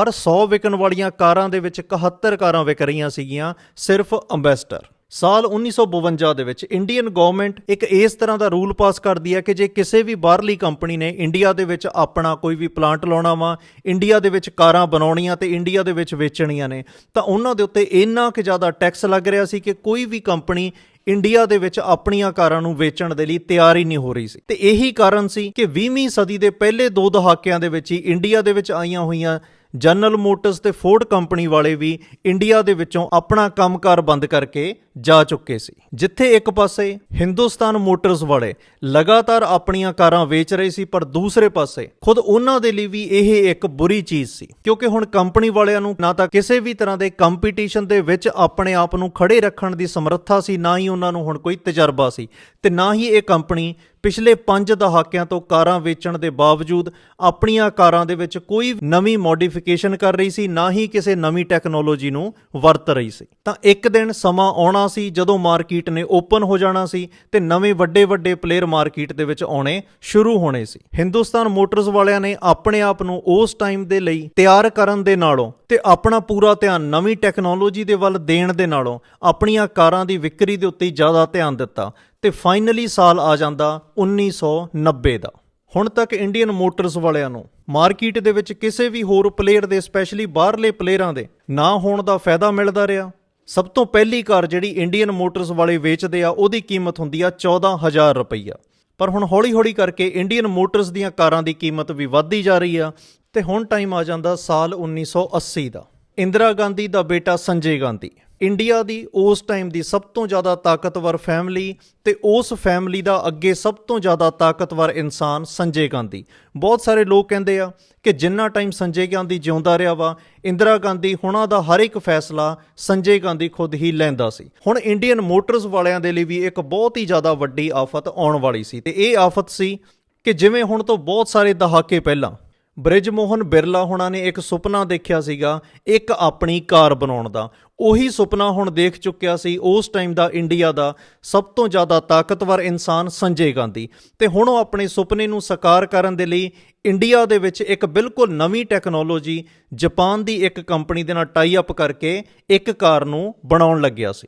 Speaker 1: ਹਰ 100 ਵਿਕਣ ਵਾਲੀਆਂ ਕਾਰਾਂ ਦੇ ਵਿੱਚ 71 ਕਾਰਾਂ ਵਿਕ ਰਹੀਆਂ ਸੀਗੀਆਂ ਸਿਰਫ ਅੰਬੈਸਡਰ। ਸਾਲ 1952 ਦੇ ਵਿੱਚ ਇੰਡੀਅਨ ਗਵਰਨਮੈਂਟ ਇੱਕ ਇਸ ਤਰ੍ਹਾਂ ਦਾ ਰੂਲ ਪਾਸ ਕਰਦੀ ਹੈ ਕਿ ਜੇ ਕਿਸੇ ਵੀ ਬਾਹਰਲੀ ਕੰਪਨੀ ਨੇ ਇੰਡੀਆ ਦੇ ਵਿੱਚ ਆਪਣਾ ਕੋਈ ਵੀ ਪਲਾਂਟ ਲਾਉਣਾ ਵਾ, ਇੰਡੀਆ ਦੇ ਵਿੱਚ ਕਾਰਾਂ ਬਣਾਉਣੀਆਂ ਤੇ ਇੰਡੀਆ ਦੇ ਵਿੱਚ ਵੇਚਣੀਆਂ ਨੇ, ਤਾਂ ਉਹਨਾਂ ਦੇ ਉੱਤੇ ਇੰਨਾ ਕਿ ਜ਼ਿਆਦਾ ਟੈਕਸ ਲੱਗ ਰਿਹਾ ਸੀ ਕਿ ਕੋਈ ਵੀ ਕੰਪਨੀ ਇੰਡੀਆ ਦੇ ਵਿੱਚ ਆਪਣੀਆਂ ਕਾਰਾਂ ਨੂੰ ਵੇਚਣ ਦੇ ਲਈ ਤਿਆਰ ਹੀ ਨਹੀਂ ਹੋ ਰਹੀ ਸੀ। ਤੇ ਇਹੀ ਕਾਰਨ ਸੀ ਕਿ 20ਵੀਂ ਸਦੀ ਦੇ ਪਹਿਲੇ ਦੋ ਦਹਾਕਿਆਂ ਦੇ ਵਿੱਚ ਹੀ ਇੰਡੀਆ ਦੇ ਵਿੱਚ ਆਈਆਂ ਹੋਈਆਂ ਜਨਰਲ ਮੋਟਰਸ ਤੇ ਫੋਰਡ ਕੰਪਨੀ ਵਾਲੇ ਵੀ ਇੰਡੀਆ ਦੇ ਵਿੱਚੋਂ ਆਪਣਾ ਕੰਮਕਾਰ ਬੰਦ ਕਰਕੇ ਜਾ ਚੁੱਕੇ ਸੀ। ਜਿੱਥੇ ਇੱਕ ਪਾਸੇ ਹਿੰਦੁਸਤਾਨ ਮੋਟਰਸ ਵਾਲੇ ਲਗਾਤਾਰ ਆਪਣੀਆਂ ਕਾਰਾਂ ਵੇਚ ਰਹੇ ਸੀ, ਪਰ ਦੂਸਰੇ ਪਾਸੇ ਖੁਦ ਉਹਨਾਂ ਦੇ ਲਈ ਵੀ ਇਹ ਇੱਕ ਬੁਰੀ ਚੀਜ਼ ਸੀ। ਕਿਉਂਕਿ ਹੁਣ ਕੰਪਨੀ ਵਾਲਿਆਂ ਨੂੰ ਨਾ ਤਾਂ ਕਿਸੇ ਵੀ ਤਰ੍ਹਾਂ ਦੇ ਕੰਪੀਟੀਸ਼ਨ ਦੇ ਵਿੱਚ ਆਪਣੇ ਆਪ ਨੂੰ ਖੜੇ ਰੱਖਣ ਦੀ ਸਮਰੱਥਾ ਸੀ, ਨਾ ਹੀ ਉਹਨਾਂ ਨੂੰ ਹੁਣ ਕੋਈ ਤਜਰਬਾ ਸੀ। ਤੇ ਨਾ ਹੀ ਇਹ ਕੰਪਨੀ ਪਿਛਲੇ 5 ਦਹਾਕਿਆਂ ਤੋਂ ਕਾਰਾਂ ਵੇਚਣ ਦੇ ਬਾਵਜੂਦ ਆਪਣੀਆਂ ਕਾਰਾਂ ਦੇ ਵਿੱਚ ਕੋਈ ਨਵੀਂ ਮੋਡੀਫਿਕੇਸ਼ਨ ਕਰ ਰਹੀ ਸੀ, ਨਾ ਹੀ ਕਿਸੇ ਨਵੀਂ ਟੈਕਨੋਲੋਜੀ ਨੂੰ ਵਰਤ ਰਹੀ ਸੀ। ਤਾਂ ਇੱਕ ਦਿਨ ਸਮਾਂ ਆਉਣਾ ਸੀ, ਜਦੋਂ ਮਾਰਕੀਟ ਨੇ ਓਪਨ ਹੋ ਜਾਣਾ ਸੀ ਤੇ ਨਵੇਂ ਵੱਡੇ ਵੱਡੇ ਪਲੇਅਰ ਮਾਰਕੀਟ ਦੇ ਵਿੱਚ ਆਉਣੇ ਸ਼ੁਰੂ ਹੋਣੇ ਸੀ। ਹਿੰਦੁਸਤਾਨ ਮੋਟਰਸ ਵਾਲਿਆਂ ਨੇ ਆਪਣੇ ਆਪ ਨੂੰ ਉਸ ਟਾਈਮ ਦੇ ਲਈ ਤਿਆਰ ਕਰਨ ਦੇ ਨਾਲੋਂ ਤੇ ਆਪਣਾ ਪੂਰਾ ਧਿਆਨ ਨਵੀਂ ਟੈਕਨੋਲੋਜੀ ਦੇ ਵੱਲ ਦੇਣ ਦੇ ਨਾਲੋਂ ਆਪਣੀਆਂ ਕਾਰਾਂ ਦੀ ਵਿਕਰੀ ਦੇ ਉੱਤੇ ਜ਼ਿਆਦਾ ਧਿਆਨ ਦਿੱਤਾ ਤੇ ਫਾਈਨਲੀ ਸਾਲ ਆ ਜਾਂਦਾ 1990 ਦਾ। ਹੁਣ ਤੱਕ ਇੰਡੀਅਨ ਮੋਟਰਸ ਵਾਲਿਆਂ ਨੂੰ ਮਾਰਕੀਟ ਦੇ ਵਿੱਚ ਕਿਸੇ ਵੀ ਹੋਰ ਪਲੇਅਰ ਦੇ ਸਪੈਸ਼ਲੀ ਬਾਹਰਲੇ ਪਲੇਅਰਾਂ ਦੇ ਨਾ ਹੋਣ ਦਾ ਫਾਇਦਾ ਮਿਲਦਾ ਰਿਹਾ। ਸਭ ਤੋਂ ਪਹਿਲੀ ਕਾਰ ਜਿਹੜੀ ਇੰਡੀਅਨ ਮੋਟਰਸ ਵਾਲੇ ਵੇਚਦੇ ਆ, ਉਹਦੀ ਕੀਮਤ ਹੁੰਦੀ ਆ 14000 ਰੁਪਈਆ। ਪਰ ਹੁਣ ਹੌਲੀ-ਹੌਲੀ ਕਰਕੇ ਇੰਡੀਅਨ ਮੋਟਰਸ ਦੀਆਂ ਕਾਰਾਂ ਦੀ ਕੀਮਤ ਵੀ ਵੱਧਦੀ ਜਾ ਰਹੀ ਆ ਤੇ ਹੁਣ ਟਾਈਮ ਆ ਜਾਂਦਾ ਸਾਲ 1980 ਦਾ। ਇੰਦਰਾ ਗਾਂਧੀ ਦਾ ਬੇਟਾ ਸੰਜੇ ਗਾਂਧੀ। ਇੰਡੀਆ ਦੀ ਉਸ ਟਾਈਮ ਦੀ ਸਭ ਤੋਂ ਜ਼ਿਆਦਾ ਤਾਕਤਵਰ ਫੈਮਿਲੀ ਤੇ ਉਸ ਫੈਮਿਲੀ ਦਾ ਅੱਗੇ ਸਭ ਤੋਂ ਜ਼ਿਆਦਾ ਤਾਕਤਵਰ ਇਨਸਾਨ ਸੰਜੇ ਗਾਂਧੀ। ਬਹੁਤ ਸਾਰੇ ਲੋਕ ਕਹਿੰਦੇ ਆ ਕਿ ਜਿੰਨਾ ਟਾਈਮ ਸੰਜੇ ਗਾਂਧੀ ਜਿਉਂਦਾ ਰਿਹਾ ਵਾ, ਇੰਦਰਾ ਗਾਂਧੀ ਹੁਣਾਂ ਦਾ ਹਰ ਇੱਕ ਫੈਸਲਾ ਸੰਜੇ ਗਾਂਧੀ ਖੁਦ ਹੀ ਲੈਂਦਾ ਸੀ। ਹੁਣ ਇੰਡੀਅਨ ਮੋਟਰਸ ਵਾਲਿਆਂ ਦੇ ਲਈ ਵੀ ਇੱਕ ਬਹੁਤ ਹੀ ਜ਼ਿਆਦਾ ਵੱਡੀ ਆਫਤ ਆਉਣ ਵਾਲੀ ਸੀ ਤੇ ਇਹ ਆਫਤ ਸੀ ਕਿ ਜਿਵੇਂ ਹੁਣ ਤੋਂ ਬਹੁਤ ਸਾਰੇ ਦਹਾਕੇ ਪਹਿਲਾਂ ਬ੍ਰਿਜ ਮੋਹਨ ਬਿਰਲਾ ਹੁਣਾਂ ਨੇ ਇੱਕ ਸੁਪਨਾ ਦੇਖਿਆ ਸੀਗਾ, ਇੱਕ ਆਪਣੀ ਕਾਰ ਬਣਾਉਣ ਦਾ। ਉਹੀ ਸੁਪਨਾ ਹੁਣ ਦੇਖ ਚੁੱਕਿਆ ਸੀ, ਉਸ ਟਾਈਮ ਦਾ ਇੰਡੀਆ ਦਾ ਸਭ ਤੋਂ ਜ਼ਿਆਦਾ ਤਾਕਤਵਰ ਇਨਸਾਨ ਸੰਜੇ ਗਾਂਧੀ। ਤੇ ਹੁਣ ਉਹ ਆਪਣੇ ਸੁਪਨੇ ਨੂੰ ਸਾਕਾਰ ਕਰਨ ਦੇ ਲਈ ਇੰਡੀਆ ਦੇ ਵਿੱਚ ਇੱਕ ਬਿਲਕੁਲ ਨਵੀਂ ਟੈਕਨੋਲੋਜੀ ਜਾਪਾਨ ਦੀ ਇੱਕ ਕੰਪਨੀ ਦੇ ਨਾਲ ਟਾਈ ਅਪ ਕਰਕੇ ਇੱਕ ਕਾਰ ਨੂੰ ਬਣਾਉਣ ਲੱਗਿਆ ਸੀ।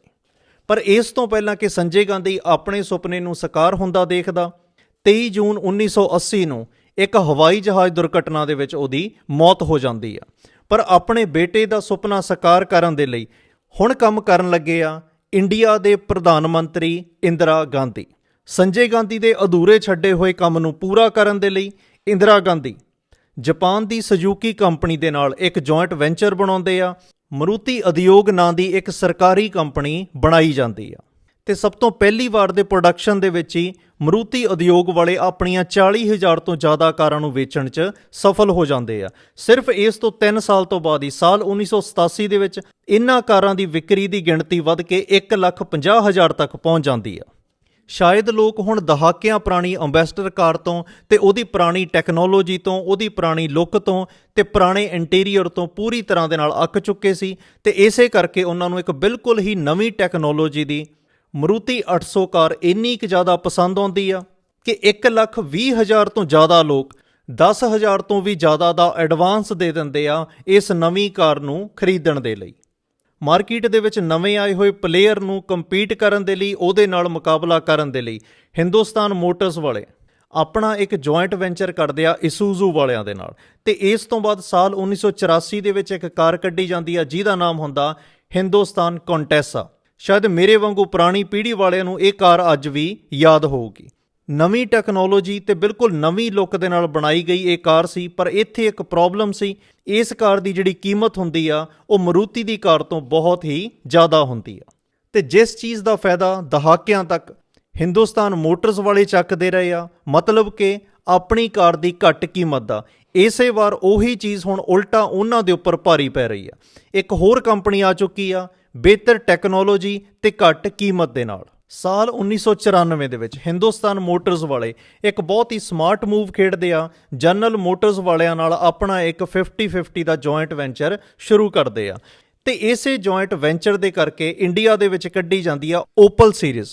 Speaker 1: ਪਰ ਇਸ ਤੋਂ ਪਹਿਲਾਂ ਕਿ ਸੰਜੇ ਗਾਂਧੀ ਆਪਣੇ ਸੁਪਨੇ ਨੂੰ ਸਾਕਾਰ ਹੁੰਦਾ ਦੇਖਦਾ 23 ਜੂਨ 1980 ਨੂੰ ਇੱਕ ਹਵਾਈ ਜਹਾਜ਼ ਦੁਰਘਟਨਾ ਦੇ ਵਿੱਚ ਉਹਦੀ ਮੌਤ ਹੋ ਜਾਂਦੀ ਆ। ਪਰ ਆਪਣੇ ਬੇਟੇ ਦਾ ਸੁਪਨਾ ਸਾਕਾਰ ਕਰਨ ਦੇ ਲਈ ਹੁਣ ਕੰਮ ਕਰਨ ਲੱਗੇ ਆ ਇੰਡੀਆ ਦੇ ਪ੍ਰਧਾਨ ਮੰਤਰੀ ਇੰਦਰਾ ਗਾਂਧੀ। ਸੰਜੇ ਗਾਂਧੀ ਦੇ ਅਧੂਰੇ ਛੱਡੇ ਹੋਏ ਕੰਮ ਨੂੰ ਪੂਰਾ ਕਰਨ ਦੇ ਲਈ ਇੰਦਰਾ ਗਾਂਧੀ ਜਾਪਾਨ ਦੀ ਸੁਜ਼ੂਕੀ ਕੰਪਨੀ ਦੇ ਨਾਲ ਇੱਕ ਜੁਆਇੰਟ ਵੈਂਚਰ ਬਣਾਉਂਦੇ ਆ। ਮਰੂਤੀ ਉਦਯੋਗ ਨਾਂ ਦੀ ਇੱਕ ਸਰਕਾਰੀ ਕੰਪਨੀ ਬਣਾਈ ਜਾਂਦੀ ਆ। ਤੇ ਸਭ ਤੋਂ ਪਹਿਲੀ ਵਾਰ ਦੇ ਪ੍ਰੋਡਕਸ਼ਨ ਦੇ ਵਿੱਚ ਹੀ ਮਰੂਤੀ ਉਦਯੋਗ ਵਾਲੇ ਆਪਣੀਆਂ 40000 ਤੋਂ ਜ਼ਿਆਦਾ ਕਾਰਾਂ ਨੂੰ ਵੇਚਣ 'ਚ ਸਫਲ ਹੋ ਜਾਂਦੇ ਆ। ਸਿਰਫ ਇਸ ਤੋਂ 3 ਸਾਲ ਤੋਂ ਬਾਅਦ ਹੀ ਸਾਲ 1987 ਦੇ ਵਿੱਚ ਇਨ੍ਹਾਂ ਕਾਰਾਂ ਦੀ ਵਿਕਰੀ ਦੀ ਗਿਣਤੀ ਵੱਧ ਕੇ 150000 ਤੱਕ ਪਹੁੰਚ ਜਾਂਦੀ ਆ। ਸ਼ਾਇਦ ਲੋਕ ਹੁਣ ਦਹਾਕਿਆਂ ਪੁਰਾਣੀ ਅੰਬੈਸਡਰ ਕਾਰ ਤੋਂ ਤੇ ਉਹਦੀ ਪੁਰਾਣੀ ਟੈਕਨੋਲੋਜੀ ਤੋਂ, ਉਹਦੀ ਪੁਰਾਣੀ ਲੁੱਕ ਤੋਂ ਤੇ ਪੁਰਾਣੇ ਇੰਟੀਰੀਅਰ ਤੋਂ ਪੂਰੀ ਤਰ੍ਹਾਂ ਦੇ ਨਾਲ ਅੱਕ ਚੁੱਕੇ ਸੀ ਤੇ ਇਸੇ ਕਰਕੇ ਉਹਨਾਂ ਨੂੰ ਇੱਕ ਬਿਲਕੁਲ ਹੀ ਨਵੀਂ ਟੈਕਨੋਲੋਜੀ ਦੀ ਮਰੂਤੀ 800 ਕਾਰ ਇੰਨੀ ਕੁ ਜ਼ਿਆਦਾ ਪਸੰਦ ਆਉਂਦੀ ਆ ਕਿ 1 ਲੱਖ 20 ਹਜ਼ਾਰ ਤੋਂ ਜ਼ਿਆਦਾ ਲੋਕ 10000 ਤੋਂ ਵੀ ਜ਼ਿਆਦਾ ਦਾ ਐਡਵਾਂਸ ਦੇ ਦਿੰਦੇ ਆ ਇਸ ਨਵੀਂ ਕਾਰ ਨੂੰ ਖਰੀਦਣ ਦੇ ਲਈ। ਮਾਰਕੀਟ ਦੇ ਵਿੱਚ ਨਵੇਂ ਆਏ ਹੋਏ ਪਲੇਅਰ ਨੂੰ ਕੰਪੀਟ ਕਰਨ ਦੇ ਲਈ, ਉਹਦੇ ਨਾਲ ਮੁਕਾਬਲਾ ਕਰਨ ਦੇ ਲਈ ਹਿੰਦੁਸਤਾਨ ਮੋਟਰਸ ਵਾਲੇ ਆਪਣਾ ਇੱਕ ਜੁਆਇੰਟ ਵੈਂਚਰ ਕਰਦੇ ਆ ਇਸੂਜ਼ੂ ਵਾਲਿਆਂ ਦੇ ਨਾਲ। ਤੇ ਇਸ ਤੋਂ ਬਾਅਦ ਸਾਲ 1984 ਦੇ ਵਿੱਚ ਇੱਕ ਕਾਰ ਕੱਢੀ ਜਾਂਦੀ ਆ, ਜਿਹਦਾ ਨਾਮ ਹੁੰਦਾ ਹਿੰਦੁਸਤਾਨ ਕੰਟੈਸਾ ਸ਼ਾਇਦ ਮੇਰੇ ਵਾਂਗੂ ਪੁਰਾਣੀ ਪੀੜ੍ਹੀ ਵਾਲਿਆਂ ਨੂੰ ਇਹ ਕਾਰ ਅੱਜ ਵੀ ਯਾਦ ਹੋਊਗੀ। ਨਵੀਂ ਟੈਕਨੋਲੋਜੀ ਤੇ ਬਿਲਕੁਲ ਨਵੀਂ ਲੁੱਕ ਦੇ ਨਾਲ ਬਣਾਈ ਗਈ ਇਹ ਕਾਰ ਸੀ, ਪਰ ਇੱਥੇ ਇੱਕ ਪ੍ਰੋਬਲਮ ਸੀ। ਇਸ ਕਾਰ ਦੀ ਜਿਹੜੀ ਕੀਮਤ ਹੁੰਦੀ ਆ, ਉਹ ਮਰੂਤੀ ਦੀ ਕਾਰ ਤੋਂ ਬਹੁਤ ਹੀ ਜ਼ਿਆਦਾ ਹੁੰਦੀ ਆ। ਤੇ ਜਿਸ ਚੀਜ਼ ਦਾ ਫਾਇਦਾ ਦਹਾਕਿਆਂ ਤੱਕ ਹਿੰਦੁਸਤਾਨ ਮੋਟਰਸ ਵਾਲੇ ਚੱਕਦੇ ਰਹੇ ਆ, ਮਤਲਬ ਕਿ ਆਪਣੀ ਕਾਰ ਦੀ ਘੱਟ ਕੀਮਤ ਦਾ। ਇਸੇ ਵਾਰ ਉਹੀ ਚੀਜ਼ ਹੁਣ ਉਲਟਾ ਉਹਨਾਂ ਦੇ ਉੱਪਰ ਭਾਰੀ ਪੈ ਰਹੀ ਆ। ਇੱਕ ਹੋਰ ਕੰਪਨੀ ਆ ਚੁੱਕੀ ਆ ਬਿਹਤਰ ਟੈਕਨੋਲੋਜੀ ਤੇ ਘੱਟ ਕੀਮਤ ਦੇ ਨਾਲ। ਸਾਲ 1994 ਦੇ ਵਿੱਚ ਹਿੰਦੁਸਤਾਨ ਮੋਟਰਸ ਵਾਲੇ ਇੱਕ ਬਹੁਤ ਹੀ ਸਮਾਰਟ ਮੂਵ ਖੇਡਦੇ ਆ। ਜਨਰਲ ਮੋਟਰਸ ਵਾਲਿਆਂ ਨਾਲ ਆਪਣਾ ਇੱਕ 50-50 ਦਾ ਜੁਆਇੰਟ ਵੈਂਚਰ ਸ਼ੁਰੂ ਕਰਦੇ ਆ। ਤੇ ਇਸੇ ਜੁਆਇੰਟ ਵੈਂਚਰ ਦੇ ਕਰਕੇ ਇੰਡੀਆ ਦੇ ਵਿੱਚ ਕੱਢੀ ਜਾਂਦੀ ਆ ਓਪਲ ਸੀਰੀਜ਼।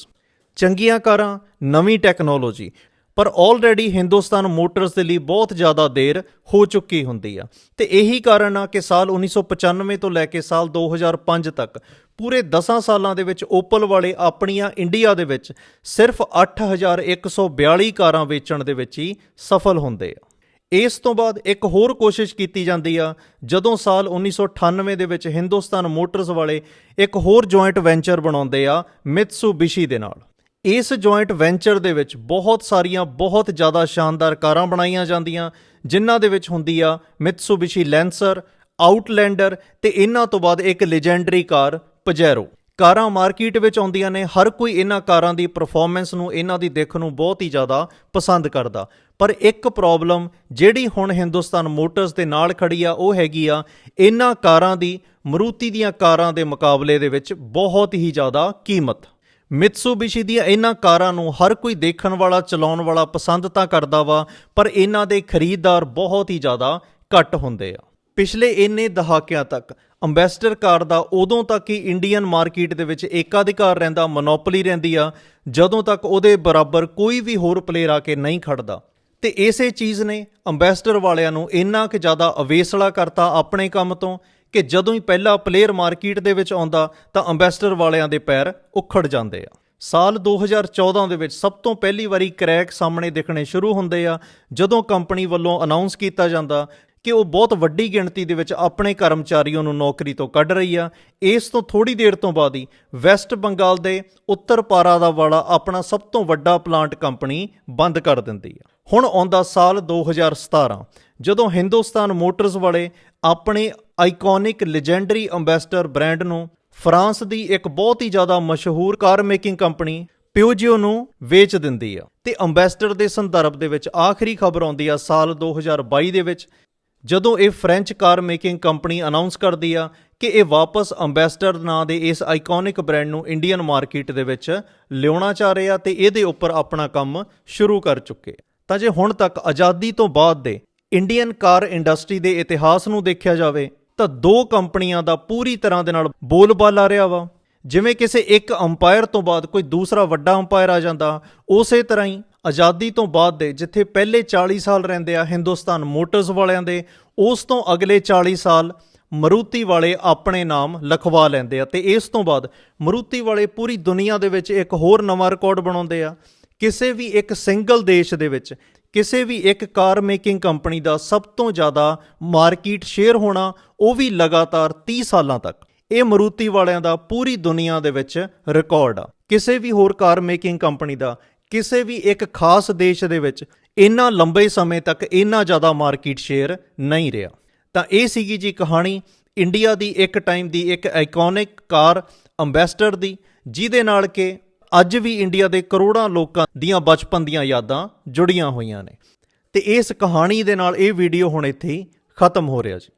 Speaker 1: ਚੰਗੀਆਂ ਕਾਰਾਂ, ਨਵੀਂ ਟੈਕਨੋਲੋਜੀ। ਪਰ ਆਲਰੇਡੀ ਹਿੰਦੁਸਤਾਨ ਮੋਟਰਸ ਦੇ ਲਈ ਬਹੁਤ ਜ਼ਿਆਦਾ ਦੇਰ ਹੋ ਚੁੱਕੀ ਹੁੰਦੀ ਆ। ਤੇ ਇਹੀ ਕਾਰਨ ਆ ਕਿ ਸਾਲ 1995 ਤੋਂ ਲੈ ਕੇ ਸਾਲ 2005 ਤੱਕ ਪੂਰੇ 10 ਸਾਲਾਂ ਦੇ ਵਿੱਚ ਓਪਲ ਵਾਲੇ ਆਪਣੀਆਂ ਇੰਡੀਆ ਦੇ ਵਿੱਚ ਸਿਰਫ 8142 ਕਾਰਾਂ ਵੇਚਣ ਦੇ ਵਿੱਚ ਹੀ ਸਫਲ ਹੁੰਦੇ ਆ। ਇਸ ਤੋਂ ਬਾਅਦ ਇੱਕ ਹੋਰ ਕੋਸ਼ਿਸ਼ ਕੀਤੀ ਜਾਂਦੀ ਆ, ਜਦੋਂ ਸਾਲ 1998 ਦੇ ਵਿੱਚ ਹਿੰਦੁਸਤਾਨ ਮੋਟਰਸ ਵਾਲੇ ਇੱਕ ਹੋਰ ਜੁਆਇੰਟ ਵੈਂਚਰ ਬਣਾਉਂਦੇ ਆ ਮਿਤਸੂਬਿਸ਼ੀ ਦੇ ਨਾਲ। ਇਸ ਜੁਆਇੰਟ ਵੈਂਚਰ ਦੇ ਵਿੱਚ ਬਹੁਤ ਸਾਰੀਆਂ ਬਹੁਤ ਜ਼ਿਆਦਾ ਸ਼ਾਨਦਾਰ ਕਾਰਾਂ ਬਣਾਈਆਂ ਜਾਂਦੀਆਂ, ਜਿਨ੍ਹਾਂ ਦੇ ਵਿੱਚ ਹੁੰਦੀ ਆ ਮਿਤਸੂਬਿਸ਼ੀ ਲੈਂਸਰ ਆਊਟਲੈਂਡਰ ਤੇ ਇਹਨਾਂ ਤੋਂ ਬਾਅਦ ਇੱਕ ਲੈਜੈਂਡਰੀ ਕਾਰ ਪਜੈਰੋ ਕਾਰਾਂ ਮਾਰਕੀਟ ਵਿੱਚ ਆਉਂਦੀਆਂ ਨੇ, ਹਰ ਕੋਈ ਇਹਨਾਂ ਕਾਰਾਂ ਦੀ ਪਰਫਾਰਮੈਂਸ ਨੂੰ, ਇਹਨਾਂ ਦੀ ਦਿੱਖ ਨੂੰ ਬਹੁਤ ਹੀ ਜ਼ਿਆਦਾ ਪਸੰਦ ਕਰਦਾ। ਪਰ ਇੱਕ ਪ੍ਰੋਬਲਮ ਜਿਹੜੀ ਹੁਣ ਹਿੰਦੁਸਤਾਨ ਮੋਟਰਸ ਦੇ ਨਾਲ ਖੜੀ ਆ, ਉਹ ਹੈਗੀ ਆ, ਇਹਨਾਂ ਕਾਰਾਂ ਦੀ ਮਰੂਤੀ ਦੀਆਂ ਕਾਰਾਂ ਦੇ ਮੁਕਾਬਲੇ ਦੇ ਵਿੱਚ ਬਹੁਤ ਹੀ ਜ਼ਿਆਦਾ ਕੀਮਤ। ਮਿਤਸੂਬਿਸ਼ੀ ਦੀਆਂ ਇਹਨਾਂ ਕਾਰਾਂ ਨੂੰ ਹਰ ਕੋਈ ਦੇਖਣ ਵਾਲਾ, ਚਲਾਉਣ ਵਾਲਾ ਪਸੰਦ ਤਾਂ ਕਰਦਾ ਵਾ, ਪਰ ਇਹਨਾਂ ਦੇ ਖਰੀਦਦਾਰ ਬਹੁਤ ਹੀ ਜ਼ਿਆਦਾ ਘੱਟ ਹੁੰਦੇ ਆ। ਪਿਛਲੇ ਇੰਨੇ ਦਹਾਕਿਆਂ ਤੱਕ ਅੰਬੈਸਡਰ ਕਾਰ ਦਾ ਉਦੋਂ ਤੱਕ ਹੀ ਇੰਡੀਅਨ ਮਾਰਕੀਟ ਦੇ ਵਿੱਚ ਏਕਾਧਿਕਾਰ ਰਹਿੰਦਾ ਮੋਨੋਪੋਲੀ ਰਹਿੰਦੀ ਆ, ਜਦੋਂ ਤੱਕ ਉਹਦੇ ਬਰਾਬਰ ਕੋਈ ਵੀ ਹੋਰ ਪਲੇਅਰ ਆ ਕੇ ਨਹੀਂ ਖੜਦਾ। ਤੇ ਇਸੇ ਚੀਜ਼ ਨੇ ਅੰਬੈਸਡਰ ਵਾਲਿਆਂ ਨੂੰ ਇੰਨਾ ਕਿ ਜ਼ਿਆਦਾ ਅਵੇਸਲਾ ਕਰਤਾ ਆਪਣੇ ਕੰਮ ਤੋਂ ਕਿ ਜਦੋਂ ਹੀ ਪਹਿਲਾ ਪਲੇਅਰ ਮਾਰਕੀਟ ਦੇ ਵਿੱਚ ਆਉਂਦਾ, ਤਾਂ ਅੰਬੈਸਡਰ ਵਾਲਿਆਂ ਦੇ ਪੈਰ ਉਖੜ ਜਾਂਦੇ ਆ। ਸਾਲ 2014 ਦੇ ਵਿੱਚ ਸਭ ਤੋਂ ਪਹਿਲੀ ਵਾਰੀ ਕ੍ਰੈਕ ਸਾਹਮਣੇ ਦਿਖਣੇ ਸ਼ੁਰੂ ਹੁੰਦੇ ਆ, ਜਦੋਂ ਕੰਪਨੀ ਵੱਲੋਂ ਅਨਾਉਂਸ ਕੀਤਾ ਜਾਂਦਾ ਕਿ ਉਹ ਬਹੁਤ ਵੱਡੀ ਗਿਣਤੀ ਦੇ ਵਿੱਚ ਆਪਣੇ ਕਰਮਚਾਰੀਆਂ ਨੂੰ ਨੌਕਰੀ ਤੋਂ ਕੱਢ ਰਹੀ ਆ। ਇਸ ਤੋਂ ਥੋੜੀ ਦੇਰ ਤੋਂ ਬਾਅਦ ਹੀ ਵੈਸਟ ਬੰਗਾਲ ਦੇ ਉੱਤਰ ਪਾਰਾ ਦਾ ਵਾਲਾ ਆਪਣਾ ਸਭ ਤੋਂ ਵੱਡਾ ਪਲਾਂਟ ਕੰਪਨੀ ਬੰਦ ਕਰ ਦਿੰਦੀ ਆ। ਹੁਣ ਆਉਂਦਾ ਸਾਲ 2017 ਜਦੋਂ ਹਿੰਦੁਸਤਾਨ ਮੋਟਰਸ ਵਾਲੇ ਆਪਣੇ ਆਈਕੋਨਿਕ ਲੈਜੈਂਡਰੀ ਅੰਬੈਸਡਰ ਬ੍ਰਾਂਡ ਨੂੰ ਫਰਾਂਸ ਦੀ ਇੱਕ ਬਹੁਤ ਹੀ ਜ਼ਿਆਦਾ ਮਸ਼ਹੂਰ ਕਾਰ ਮੇਕਿੰਗ ਕੰਪਨੀ ਪਿਓਜੀਓ ਨੂੰ ਵੇਚ ਦਿੰਦੀ ਆ। ਤੇ ਅੰਬੈਸਡਰ ਦੇ ਸੰਦਰਭ ਦੇ ਵਿੱਚ ਆਖਰੀ ਖਬਰ ਆਉਂਦੀ ਆ ਸਾਲ 2022 ਦੇ ਵਿੱਚ, ਜਦੋਂ ਇਹ French car making company announce ਕਰਦੀ ਆ ਕਿ ਇਹ ਵਾਪਸ ਅੰਬੈਸਡਰ ਨਾਂ ਦੇ ਇਸ ਆਈਕੋਨਿਕ ਬ੍ਰਾਂਡ ਨੂੰ ਇੰਡੀਅਨ ਮਾਰਕੀਟ ਦੇ ਵਿੱਚ ਲਿਆਉਣਾ ਚਾਹ ਰਹੇ ਆ ਤੇ ਇਹਦੇ ਉੱਪਰ ਆਪਣਾ ਕੰਮ ਸ਼ੁਰੂ ਕਰ ਚੁੱਕੇ ਤਾਂ ਜੇ ਹੁਣ ਤੱਕ ਆਜ਼ਾਦੀ ਤੋਂ ਬਾਅਦ ਦੇ ਇੰਡੀਅਨ ਕਾਰ ਇੰਡਸਟਰੀ ਦੇ ਇਤਿਹਾਸ ਨੂੰ ਦੇਖਿਆ ਜਾਵੇ ਤਾਂ ਦੋ ਕੰਪਨੀਆਂ ਦਾ ਪੂਰੀ ਤਰ੍ਹਾਂ ਦੇ ਨਾਲ ਬੋਲਬਾਲਾ ਰਿਹਾ ਵਾ। ਜਿਵੇਂ ਕਿਸੇ ਇੱਕ ਅੰਪਾਇਰ ਤੋਂ ਬਾਅਦ ਕੋਈ ਦੂਸਰਾ ਵੱਡਾ ਅੰਪਾਇਰ ਆ ਜਾਂਦਾ, ਉਸੇ ਤਰ੍ਹਾਂ ਹੀ ਆਜ਼ਾਦੀ ਤੋਂ ਬਾਅਦ ਦੇ ਜਿੱਥੇ ਪਹਿਲੇ 40 ਸਾਲ ਰਹਿੰਦੇ ਆ ਹਿੰਦੁਸਤਾਨ ਮੋਟਰਸ ਵਾਲਿਆਂ ਦੇ, ਉਸ ਤੋਂ ਅਗਲੇ 40 ਸਾਲ ਮਰੂਤੀ ਵਾਲੇ ਆਪਣੇ ਨਾਮ ਲਖਵਾ ਲੈਂਦੇ ਆ ਤੇ ਇਸ ਤੋਂ ਬਾਅਦ ਮਰੂਤੀ ਵਾਲੇ ਪੂਰੀ ਦੁਨੀਆ ਦੇ ਵਿੱਚ ਇੱਕ ਹੋਰ ਨਵਾਂ ਰਿਕਾਰਡ ਬਣਾਉਂਦੇ ਆ। ਕਿਸੇ ਵੀ ਇੱਕ ਸਿੰਗਲ ਦੇਸ਼ ਦੇ ਵਿੱਚ ਕਿਸੇ ਵੀ ਇੱਕ ਕਾਰ ਮੇਕਿੰਗ ਕੰਪਨੀ ਦਾ ਸਭ ਤੋਂ ਜ਼ਿਆਦਾ ਮਾਰਕੀਟ ਸ਼ੇਅਰ ਹੋਣਾ, ਉਹ ਵੀ ਲਗਾਤਾਰ 30 ਸਾਲਾਂ ਤੱਕ। ਇਹ ਮਰੂਤੀ ਵਾਲਿਆਂ ਦਾ ਪੂਰੀ ਦੁਨੀਆ ਦੇ ਵਿੱਚ ਰਿਕਾਰਡ ਆ। ਕਿਸੇ ਵੀ ਹੋਰ ਕਾਰ ਮੇਕਿੰਗ ਕੰਪਨੀ ਦਾ, ਕਿਸੇ ਵੀ ਇੱਕ ਖਾਸ ਦੇਸ਼ ਦੇ ਵਿੱਚ ਇੰਨਾ ਲੰਬੇ ਸਮੇਂ ਤੱਕ ਇੰਨਾ ਜ਼ਿਆਦਾ ਮਾਰਕੀਟ ਸ਼ੇਅਰ ਨਹੀਂ ਰਿਹਾ। ਤਾਂ ਇਹ ਸੀਗੀ ਜੀ ਕਹਾਣੀ ਇੰਡੀਆ ਦੀ ਇੱਕ ਟਾਈਮ ਦੀ ਇੱਕ ਆਈਕੋਨਿਕ ਕਾਰ ਅੰਬੈਸਡਰ ਦੀ, ਜਿਹਦੇ ਨਾਲ ਕਿ ਅੱਜ ਵੀ ਇੰਡੀਆ ਦੇ ਕਰੋੜਾਂ ਲੋਕਾਂ ਦੀਆਂ ਬਚਪਨ ਦੀਆਂ ਯਾਦਾਂ ਜੁੜੀਆਂ ਹੋਈਆਂ ਨੇ। ਤੇ ਇਸ ਕਹਾਣੀ ਦੇ ਨਾਲ ਇਹ ਵੀਡੀਓ ਹੁਣ ਇੱਥੇ ਹੀ ਖਤਮ ਹੋ ਰਿਹਾ ਜੀ।